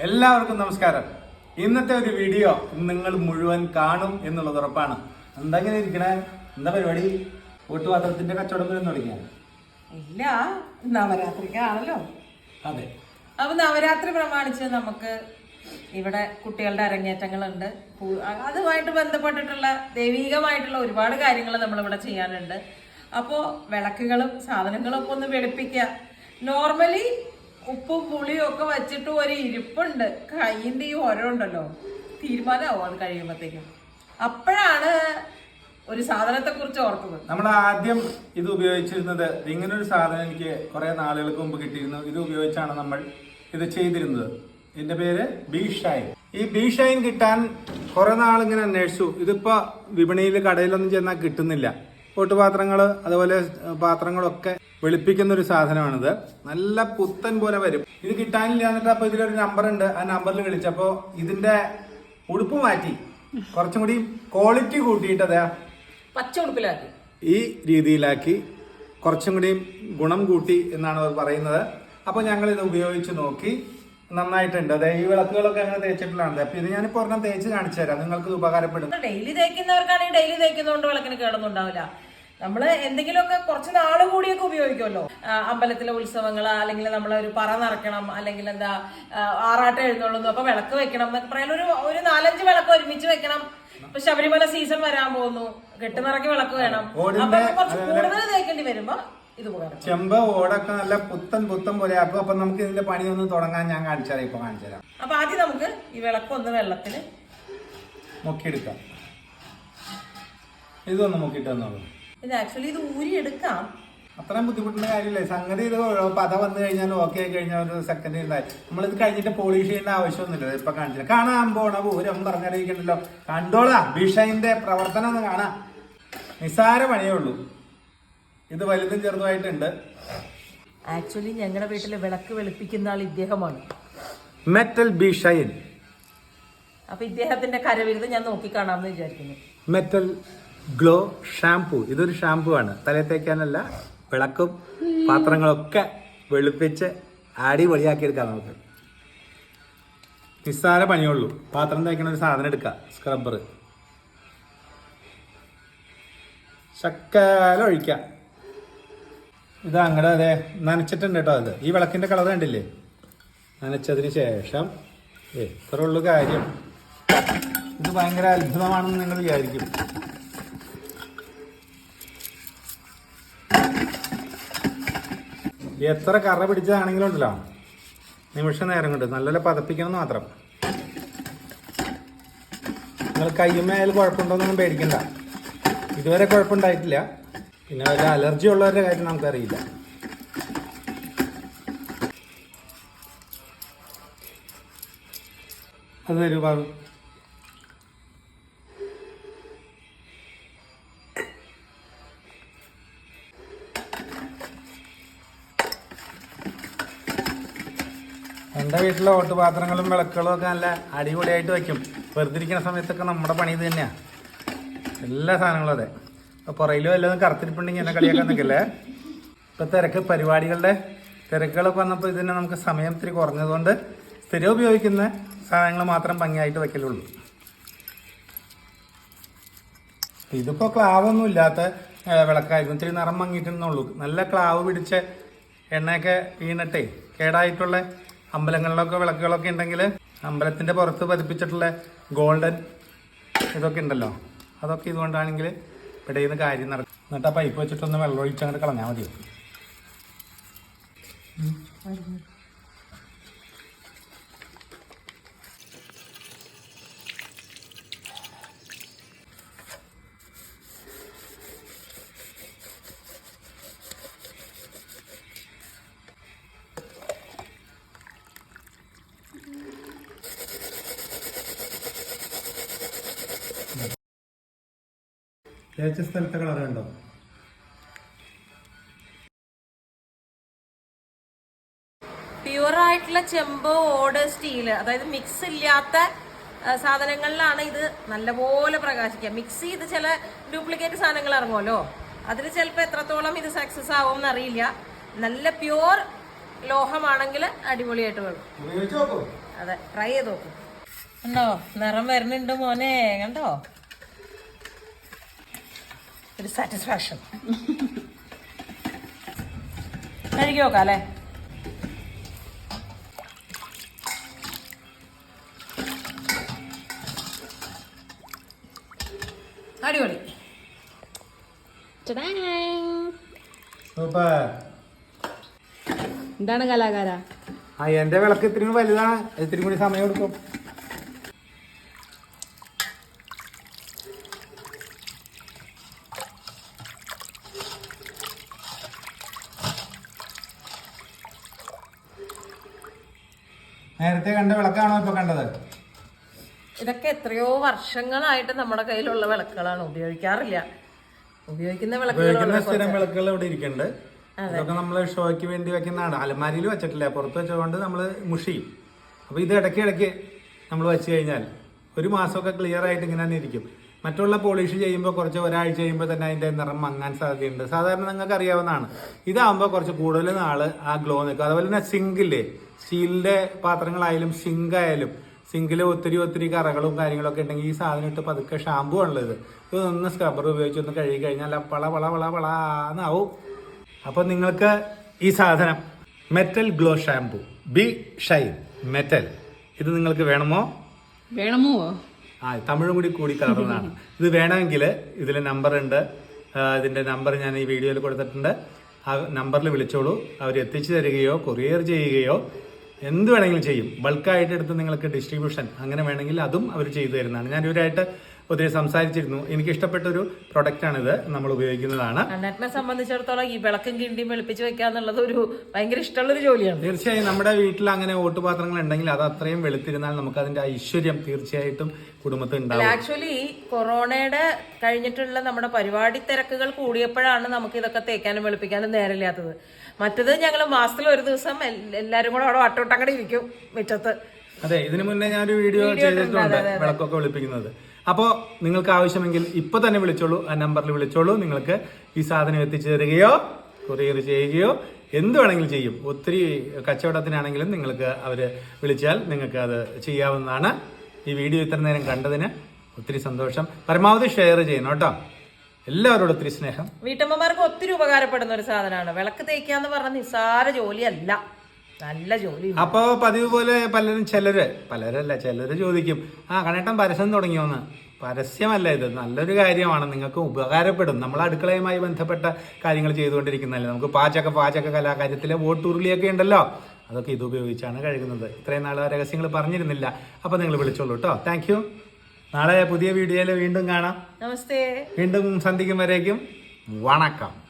എല്ലാവർക്കും നമസ്കാരം. ഇന്നത്തെ ഒരു വീഡിയോ നിങ്ങൾ മുഴുവൻ കാണും എന്നുള്ളത് ഉറപ്പാണ്. എന്താ ഇങ്ങനെ ഇരിക്കണേ? എന്താ പരിപാടി? വീട്ടുപാത്രത്തിന്റെ കച്ചവടം വരെ തുടങ്ങിയ? ഇല്ല നവരാത്രിക്കാണല്ലോ അതെ. അപ്പൊ നവരാത്രി പ്രമാണിച്ച് നമുക്ക് ഇവിടെ കുട്ടികളുടെ അരങ്ങേറ്റങ്ങളുണ്ട്. അതുമായിട്ട് ബന്ധപ്പെട്ടിട്ടുള്ള ദൈവികമായിട്ടുള്ള ഒരുപാട് കാര്യങ്ങൾ നമ്മൾ ഇവിടെ ചെയ്യാനുണ്ട്. അപ്പോൾ വിളക്കുകളും സാധനങ്ങളും ഒക്കെ ഒന്ന് വെളുപ്പിക്കുക. നോർമലി ഉപ്പും പുളിയും ഒക്കെ വെച്ചിട്ട് ഒരു ഇരിപ്പുണ്ട്. കൈയിന്റെ ഈ ഓരോ ഉണ്ടല്ലോ. തീരുമാനമാവും അത് കഴിയുമ്പോഴത്തേക്കും അപ്പോഴാണ് ഒരു സാധനത്തെ കുറിച്ച് ഓർത്തത് നമ്മൾ ആദ്യം ഇത് ഉപയോഗിച്ചിരുന്നത് ഇങ്ങനെ ഒരു സാധനം എനിക്ക് കുറെ നാളുകൾക്ക് മുമ്പ് കിട്ടിയിരുന്നു. ഇത് ഉപയോഗിച്ചാണ് നമ്മൾ ഇത് ചെയ്തിരുന്നത്. ഇതിന്റെ പേര് ബി ഷൈൻ. ഈ ബി ഷൈൻ കിട്ടാൻ കുറെ നാളിങ്ങനെ അന്വേഷിച്ചു. ഇതിപ്പോ വിപണിയിൽ കടയിലൊന്നും ചെന്നാൽ കിട്ടുന്നില്ല. പൊട്ടുപാത്രങ്ങൾ അതുപോലെ പാത്രങ്ങളൊക്കെ വെളുപ്പിക്കുന്ന ഒരു സാധനമാണിത്. നല്ല പുത്തൻ പോലെ വരും. ഇത് കിട്ടാനില്ല എന്നിട്ട് അപ്പൊ ഇതിലൊരു നമ്പർ ഉണ്ട്. ആ നമ്പറിൽ വിളിച്ചപ്പോ ഇതിന്റെ ഉടുപ്പ് മാറ്റി. കുറച്ചും കൂടി ക്വാളിറ്റി കൂട്ടിയിട്ട് അതാ പച്ച ഉടുപ്പിലാക്കി. ഈ രീതിയിലാക്കി. കുറച്ചും കൂടി ഗുണം കൂട്ടി എന്നാണ് അവർ പറയുന്നത്. അപ്പൊ ഞങ്ങൾ ഇത് ഉപയോഗിച്ച് നോക്കി. നന്നായിട്ടുണ്ട്. അതെ ഈ വിളക്കുകളൊക്കെ അങ്ങനെ തേച്ചിട്ടുള്ളതാണ് അപ്പൊ ഇത് ഞാൻ ഒരെണ്ണം തേച്ച് കാണിച്ചു തരാം. നിങ്ങൾക്ക് ഉപകാരപ്പെടും. ഡെയിലി തേക്കുന്നവർക്കാണെങ്കിൽ ഡെയിലി തേക്കുന്നതുകൊണ്ട് വിളക്കിന് കേടൊന്നും ഉണ്ടാവില്ല. നമ്മൾ എന്തെങ്കിലുമൊക്കെ കുറച്ച് നാൾ കൂടിയൊക്കെ ഉപയോഗിക്കുമല്ലോ. അമ്പലത്തിലെ ഉത്സവങ്ങൾ അല്ലെങ്കിൽ നമ്മൾ ഒരു പറ നിറയ്ക്കണം അല്ലെങ്കിൽ എന്താ ആറാട്ടം എഴുന്നള്ളുന്നു അപ്പൊ വിളക്ക് വെക്കണം എന്നൊക്കെ പറയാൻ ഒരു ഒരു നാലഞ്ച് വിളക്ക് ഒരുമിച്ച് വെക്കണം. ഇപ്പൊ ശബരിമല സീസൺ വരാൻ പോകുന്നു. കെട്ടുനിറക്കി വിളക്ക് വേണം. അപ്പൊ കുറച്ച് കൂടുതൽ തേക്കേണ്ടി വരുമ്പോ ചെമ്പ് ഓടൊക്കെ നല്ല പുത്തൻ പുത്തൻ പോലെ. ആക്കും അപ്പൊ നമുക്ക് ഇതിന്റെ പണി ഒന്ന് തുടങ്ങാൻ ഞാൻ കാണിച്ചുതരാം ഇപ്പൊ കാണിച്ചുതരാം അപ്പൊ ആദ്യം നമുക്ക് ഈ വിളക്ക് ഒന്ന് വെള്ളത്തിൽ മുക്കിയെടുക്കാം. ഇതൊന്ന് മുക്കിയിട്ട് തന്നോളൂ. ഇത് ആക്ച്വലി ഇത് ഊരി എടുക്കാം. അത്രയും ബുദ്ധിമുട്ടുള്ള കാര്യമില്ലേ? സംഗതി ഇത് പത വന്നു കഴിഞ്ഞാൽ ഓക്കെ ആയി കഴിഞ്ഞാൽ ഒരു സെക്കൻഡ് ഉണ്ടായി നമ്മളിത് കഴിഞ്ഞിട്ട് പോളിഷ് ചെയ്യേണ്ട ആവശ്യമൊന്നുമില്ല. ഇപ്പൊ കാണിച്ചില്ല. കാണാൻ പോണ പൂരം പറഞ്ഞറിയിക്കണ്ടല്ലോ. കണ്ടോളാ ബിഷൈന്റെ പ്രവർത്തനം ഒന്ന് കാണാം. നിസ്സാര പണിയേ ഉള്ളൂ. ഇത് വലുതും ചെറുതുമായിട്ടുണ്ട്. ആക്ച്വലി ഞങ്ങളുടെ വീട്ടിലെ വിളക്ക് വെളുപ്പിക്കുന്ന ആൾ ഇദ്ദേഹമാണ്. മെറ്റൽ ബിഷൈൻ അപ്പൊ ഇദ്ദേഹത്തിന്റെ കരവിരുത് ഞാൻ നോക്കി കാണാമെന്ന് വിചാരിക്കുന്നു. മെറ്റൽ ഗ്ലോ ഷാംപൂ ഇതൊരു ഷാംപൂ ആണ്. തലയിൽ തേക്കാനല്ല വിളക്കും പാത്രങ്ങളൊക്കെ വെളുപ്പിച്ച് അടിപൊളിയാക്കി എടുക്കാം നമുക്ക്. നിസ്സാര പണിയുള്ളൂ. പാത്രം തേക്കണ ഒരു സാധനം എടുക്കാം. സ്ക്രബ്ബർ ശക്കാലം ഒഴിക്കാം. ഇതാ അങ്ങടെ അതെ നനച്ചിട്ടുണ്ട് കേട്ടോ അത്. ഈ വിളക്കിന്റെ കളർ കണ്ടില്ലേ? നനച്ചതിന് ശേഷം ഏ ഇത്രയുള്ളൂ കാര്യം? ഇത് ഭയങ്കര അത്ഭുതമാണെന്ന് നിങ്ങൾ വിചാരിക്കും. എത്ര കറ പിടിച്ചതാണെങ്കിലും ഉണ്ടല്ലോ. നിമിഷ നേരം കൊണ്ട് നല്ലപോലെ പതപ്പിക്കണം മാത്രം. നിങ്ങൾ കയ്യുമ്മയായാലും കുഴപ്പമുണ്ടോന്നൊന്നും പേടിക്കണ്ട. ഇതുവരെ കുഴപ്പമുണ്ടായിട്ടില്ല. പിന്നെ വല്ല അലർജി ഉള്ളവരുടെ കാര്യം നമുക്കറിയില്ല. അത് തരൂ ബാബു. എന്റെ വീട്ടിലെ ഓട്ടുപാത്രങ്ങളും വിളക്കുകളും ഒക്കെ നല്ല അടിപൊളിയായിട്ട് വയ്ക്കും. വെറുതെ ഇരിക്കുന്ന സമയത്തൊക്കെ നമ്മുടെ പണി ഇത് തന്നെയാണ് എല്ലാ സാധനങ്ങളും അതെ. അപ്പോൾ പുറയിലും വല്ലതും കറുത്തിരിപ്പുണ്ടെങ്കിൽ എന്നെ കളിയാക്കാൻ നിൽക്കല്ലേ? ഇപ്പോൾ തിരക്ക് പരിപാടികളുടെ തിരക്കുകളൊക്കെ വന്നപ്പോൾ ഇതിനെ നമുക്ക് സമയം ഇത്തിരി കുറഞ്ഞതുകൊണ്ട് സ്ഥിരം ഉപയോഗിക്കുന്ന സാധനങ്ങൾ മാത്രം ഭംഗിയായിട്ട് വയ്ക്കലുള്ളൂ. ഇതിപ്പോൾ ക്ലാവൊന്നും ഇല്ലാത്ത വിളക്കായിരുന്നു. ഇത്തിരി നിറം മങ്ങിയിട്ടുണ്ടെന്നുള്ളൂ നല്ല ക്ലാവ് പിടിച്ച എണ്ണയൊക്കെ വീണിട്ടേ കേടായിട്ടുള്ള അമ്പലങ്ങളിലൊക്കെ വിളക്കുകളൊക്കെ ഉണ്ടെങ്കിൽ അമ്പലത്തിന്റെ പുറത്ത് പതിപ്പിച്ചിട്ടുള്ള ഗോൾഡൻ ഇതൊക്കെ ഉണ്ടല്ലോ. അതൊക്കെ ഇതുകൊണ്ടാണെങ്കിൽ ഇവിടെ നിന്ന് കാര്യം നടക്കും എന്നിട്ട് ആ പൈപ്പ് വെച്ചിട്ടൊന്ന് വെള്ളം ഒഴിച്ച് കളഞ്ഞാൽ മതിയോ തേച്ച സ്ഥലത്തെ കളർ ഉണ്ടോ? പ്യുവർ ആയിട്ടുള്ള ചെമ്പ് ഓട് സ്റ്റീൽ അതായത് മിക്സ് ഇല്ലാത്ത സാധനങ്ങളിലാണ് ഇത് നല്ലപോലെ പ്രകാശിക്കുക. മിക്സ് ചെയ്ത് ചില ഡ്യൂപ്ലിക്കേറ്റ് സാധനങ്ങൾ ഇറങ്ങുമല്ലോ? അതിൽ ചിലപ്പോൾ എത്രത്തോളം ഇത് സക്സസ് ആവും എന്നറിയില്ല നല്ല പ്യുവർ ലോഹമാണെങ്കിൽ അടിപൊളിയായിട്ട് വേണം അതെ ട്രൈ ചെയ്ത് നോക്കും. കണ്ടോ നിറം വരുന്നുണ്ട് മോനെ കണ്ടോ? ഒരു സാറ്റിസ്ഫാക്ഷൻ കഴുകി നോക്കാം അല്ലേ? അടിപൊളി. സൂപ്പർ. എന്താണ് കലാകാര? ആ എന്റെ വിളക്ക് ഇത്തിരി വലുതാണ്. ഇത്തിരി കൂടി സമയം എടുക്കും. നേരത്തെ കണ്ട വിളക്കാണോ ഇപ്പൊ കണ്ടത്? ഇതൊക്കെ എത്രയോ വർഷങ്ങളായിട്ട് നമ്മുടെ കയ്യിലുള്ള വിളക്കുകളാണ്. ഉപയോഗിക്കാറില്ല. ഉപയോഗിക്കുന്ന ഉപയോഗിക്കുന്ന സ്ഥിരം വിളക്കുകൾ ഇവിടെ ഇരിക്കുന്നുണ്ട്. ഇതൊക്കെ നമ്മൾ ഷോയ്ക്ക് വേണ്ടി വെക്കുന്നതാണ്. അലമാരിയിൽ വെച്ചിട്ടില്ല. പുറത്ത് വെച്ചതുകൊണ്ട് നമ്മൾ മുഷിയും. അപ്പൊ ഇത് ഇടയ്ക്ക് ഇടയ്ക്ക് നമ്മൾ വെച്ച് കഴിഞ്ഞാൽ ഒരു മാസമൊക്കെ ക്ലിയർ ആയിട്ട് ഇങ്ങനെ തന്നെ ഇരിക്കും. മറ്റുള്ള പോളിഷ് ചെയ്യുമ്പോൾ കുറച്ച് ഒരാഴ്ച കഴിയുമ്പോൾ തന്നെ അതിന്റെ നിറം മങ്ങാൻ സാധ്യതയുണ്ട്. സാധാരണ നിങ്ങൾക്ക് അറിയാവുന്നതാണ് ഇതാകുമ്പോൾ കുറച്ച് കൂടുതൽ നാൾ ആ ഗ്ലോ നിൽക്കും. അതുപോലെ തന്നെ സിങ്കില്ലേ സ്റ്റീലിന്റെ പാത്രങ്ങളായാലും സിങ്ക് ആയാലും സിങ്കിൽ ഒത്തിരി ഒത്തിരി കറകളും കാര്യങ്ങളൊക്കെ ഉണ്ടെങ്കിൽ ഈ സാധനം ഇട്ട് പതുക്കെ ഷാമ്പു ആണുള്ളത് ഒന്ന് സ്ക്രബ്ബർ ഉപയോഗിച്ച് ഒന്ന് കഴുകി കഴിഞ്ഞാൽ പള പള പള പളാന്നാവും. അപ്പോൾ നിങ്ങൾക്ക് ഈ സാധനം metal glow shampoo B shine metal ഇത് നിങ്ങൾക്ക് വേണമോ? വേണമോ? ആ തമിഴും കൂടി കൂടി കലർന്നതാണ് ഇത് വേണമെങ്കിൽ ഇതിൽ നമ്പർ ഉണ്ട്. ഇതിന്റെ നമ്പർ ഞാൻ ഈ വീഡിയോയിൽ കൊടുത്തിട്ടുണ്ട്. ആ നമ്പറിൽ വിളിച്ചോളൂ. അവർ എത്തിച്ചു തരികയോ കൊറിയർ ചെയ്യുകയോ എന്ത് വേണമെങ്കിലും ചെയ്യും. ബൾക്കായിട്ട് എടുത്ത് നിങ്ങൾക്ക് ഡിസ്ട്രിബ്യൂഷൻ അങ്ങനെ വേണമെങ്കിൽ അതും അവർ ചെയ്തു തരുന്നതാണ്. ഞാൻ ഇവരായിട്ട് ഒത്തിരി സംസാരിച്ചിരുന്നു. എനിക്ക് ഇഷ്ടപ്പെട്ട ഒരു പ്രൊഡക്റ്റ് ആണ് ഇത് നമ്മൾ ഉപയോഗിക്കുന്നതാണ്. അണ്ണേറ്റിനെ സംബന്ധിച്ചിടത്തോളം ഈ വിളക്കും കിണ്ടിയും വെളുപ്പിച്ച് വെക്കുക എന്നുള്ളത് ഒരു ഭയങ്കര ഇഷ്ടമുള്ള ഒരു ജോലിയാണ്. തീർച്ചയായും നമ്മുടെ വീട്ടിൽ അങ്ങനെ ഓട്ടുപാത്രങ്ങൾ ഉണ്ടെങ്കിൽ അത് അത്രയും വെളുത്തിരുന്നാൽ നമുക്ക് അതിന്റെ ഐശ്വര്യം തീർച്ചയായിട്ടും കുടുംബത്തിൽ ഉണ്ടാവും. ആക്ച്വലി കൊറോണയുടെ കഴിഞ്ഞിട്ടുള്ള നമ്മുടെ പരിപാടി തിരക്കുകൾ കൂടിയപ്പോഴാണ് നമുക്ക് ഇതൊക്കെ തേക്കാനും വെളുപ്പിക്കാനും നേരമില്ലാത്തത്. മറ്റത് ഞങ്ങൾ മാസത്തിൽ ഒരു ദിവസം എല്ലാവരും കൂടെ അവിടെ വട്ടോട്ടങ്ങടെ ഇരിക്കും മുറ്റത്ത്. അതെ ഇതിനു മുന്നേ ഞാനൊരു വീഡിയോ ചെയ്തിട്ടുണ്ട് വിളക്കൊക്കെ വിളിപ്പിക്കുന്നത്. അപ്പോൾ നിങ്ങൾക്ക് ആവശ്യമെങ്കിൽ ഇപ്പൊ തന്നെ വിളിച്ചോളൂ ആ നമ്പറിൽ വിളിച്ചോളൂ. നിങ്ങൾക്ക് ഈ സാധനം എത്തിച്ചു തരികയോ കൊറിയർ ചെയ്യുകയോ എന്ത് വേണമെങ്കിലും ചെയ്യും. ഒത്തിരി കച്ചവടത്തിനാണെങ്കിലും നിങ്ങൾക്ക് അവർ വിളിച്ചാൽ നിങ്ങൾക്ക് അത് ചെയ്യാവുന്നതാണ്. ഈ വീഡിയോ ഇത്ര നേരം കണ്ടതിന് ഒത്തിരി സന്തോഷം. പരമാവധി ഷെയർ ചെയ്യണം കേട്ടോ. എല്ലാവരോടും ഒത്തിരി സ്നേഹം. വീട്ടമ്മമാർക്ക് ഒത്തിരി ഉപകാരപ്പെടുന്ന ഒരു സാധനമാണ്. വിളക്ക് തേക്കുക എന്ന് പറഞ്ഞ നിസ്സാര ജോലിയല്ല. നല്ല ജോലി. അപ്പോ പതിവ് പോലെ പലരും ചിലര് പലരല്ല ചിലര് ചോദിക്കും ആ കണേട്ടൻ പരസ്യം തുടങ്ങിയോന്ന്? പരസ്യമല്ല ഇത് നല്ലൊരു കാര്യമാണ് നിങ്ങൾക്ക് ഉപകാരപ്പെടും. നമ്മൾ അടുക്കളയുമായി ബന്ധപ്പെട്ട കാര്യങ്ങൾ ചെയ്തുകൊണ്ടിരിക്കുന്നതല്ലേ? നമുക്ക് പാചക പാചക കലാകാര്യത്തിലെ വോട്ടുരുളിയൊക്കെ ഉണ്ടല്ലോ? അതൊക്കെ ഇത് ഉപയോഗിച്ചാണ് കഴുകുന്നത്. ഇത്രയും നാൾ രഹസ്യങ്ങൾ പറഞ്ഞിരുന്നില്ല. അപ്പൊ നിങ്ങൾ വിളിച്ചോളൂ കേട്ടോ താങ്ക് യു നാളെ പുതിയ വീഡിയോയിൽ വീണ്ടും കാണാം. നമസ്തേ. വീണ്ടും സന്ധിക്കും വരേക്കും. വണക്കം.